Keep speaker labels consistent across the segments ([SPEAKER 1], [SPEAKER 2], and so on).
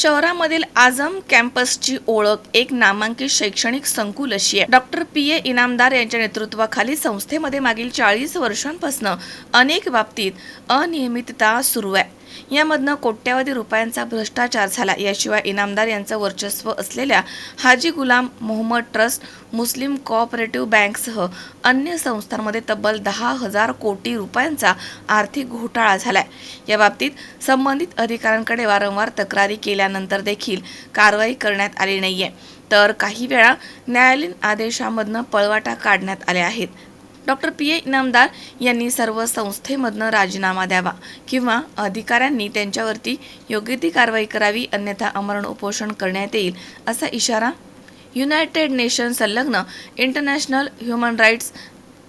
[SPEAKER 1] शहरामधील आझम कॅम्पसची ओळख एक नामांकित शैक्षणिक संकुल अशी आहे. डॉक्टर पी ए इनामदार यांच्या नेतृत्वाखाली संस्थेमध्ये मागील चाळीस वर्षांपासून अनेक बाबतीत अनियमितता सुरू आहे. यामधनं कोट्यावधी रुपयांचा भ्रष्टाचार झाला. याशिवाय इनामदार यांचं वर्चस्व असलेल्या Haji Ghulam Mohammad trust Muslim cooperative बँकसह अन्य संस्थांमध्ये तब्बल दहा हजार कोटी रुपयांचा आर्थिक घोटाळा झालाय. या बाबतीत संबंधित अधिकाऱ्यांकडे वारंवार तक्रारी केल्यानंतर देखील कारवाई करण्यात आली नाहीये. तर काही वेळा न्यायालयीन आदेशामधनं पळवाटा काढण्यात आले आहेत. डॉक्टर पी ए इनामदार यांनी सर्व संस्थेमधनं राजीनामा द्यावा किंवा अधिकाऱ्यांनी त्यांच्यावरती योग्य ती कारवाई करावी अन्यथा अमरण उपोषण करण्यात येईल असा इशारा युनायटेड नेशन संलग्न इंटरनॅशनल ह्युमन राईट्स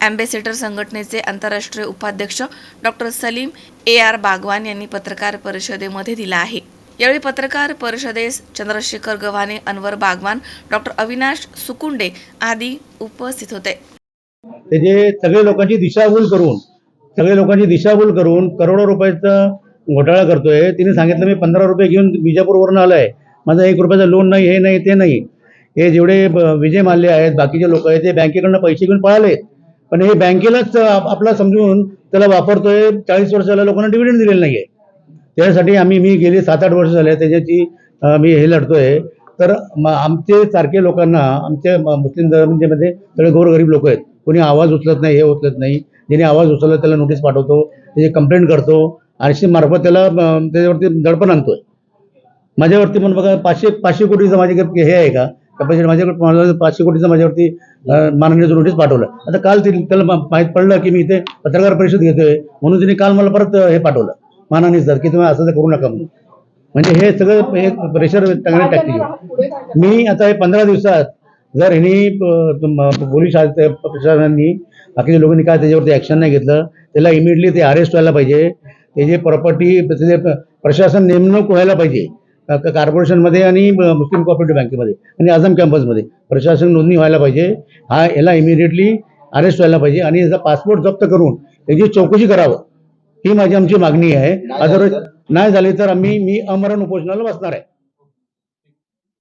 [SPEAKER 1] ॲम्बेसेडर संघटनेचे आंतरराष्ट्रीय उपाध्यक्ष doctor Salim A R Bagwan यांनी पत्रकार परिषदेमध्ये दिला आहे. यावेळी पत्रकार परिषदेस चंद्रशेखर गव्हाणे अनवर बागवान डॉक्टर अविनाश सुकुंडे आदी उपस्थित होते.
[SPEAKER 2] त्याचे सगळे लोकांची दिशाभूल करून सगळे लोकांची दिशाभूल करून करोडो रुपयाचा घोटाळा करतोय. तिने सांगितलं मी पंधरा रुपये घेऊन बिजापूरवरून आहे माझा एक रुपयाचा लोन नाही हे नाही ते नाही. हे जेवढे विजय माल्य आहेत बाकीचे लोक आहेत ते बँकेकडनं पैसे घेऊन पळाले पण हे बँकेलाच आपला समजून त्याला वापरतोय चाळीस वर्ष झाल्या लोकांना डिव्हिडंड दिलेलं नाहीये. त्यासाठी आम्ही मी गेली सात आठ वर्ष झाले त्याच्याची मी हे लढतोय. तर आमचे सारखे लोकांना आमच्या मुस्लिम धर्मामध्ये सगळे गोरगरीब लोक आहेत. कोणी आवाज उचलत नाही हे उचलत नाही. ज्याने आवाज उचलला त्याला नोटीस पाठवतो त्याची कंप्लेंट करतो आरशी मार्फत त्याला त्याच्यावरती दडपण आणतोय. माझ्यावरती पण बघा पाचशे पाचशे कोटीचं माझ्याकडे हे आहे का? कॅपॅसिटी माझ्याकडे पाचशे कोटीचं माझ्यावरती माननीयचं नोटीस पाठवलं. आता काल त्याला माहीत माहीत पडलं की मी इथे पत्रकार परिषद घेतोय. म्हणून तिने काल मला परत हे पाठवलं. माननीय सर की तुम्ही असं तर करू नका म्हणून. म्हणजे हे सगळं हे प्रेशर टाकण्यात टाकते मी आता हे पंधरा दिवसात जर ह्यांनी पोलीस प्रशासनाने बाकीच्या लोकांनी काय त्याच्यावरती ॲक्शन नाही घेतलं त्याला इमिडिएटली ते अरेस्ट व्हायला पाहिजे. त्याची प्रॉपर्टी त्याचे प्रशासन नेमणूक व्हायला पाहिजे? कॉर्पोरेशनमध्ये आणि मुस्लिम कोऑपरेटिव्ह बँकेमध्ये आणि आझम कॅम्पसमध्ये प्रशासन नोंदणी व्हायला पाहिजे. हा याला इमिडिएटली अरेस्ट व्हायला पाहिजे आणि याचा पासपोर्ट जप्त करून त्याची चौकशी करावं. ही माझी आमची मागणी आहे. अदरवाईज नाही झाली तर आम्ही मी अमरण उपोषणाला बसणार आहे.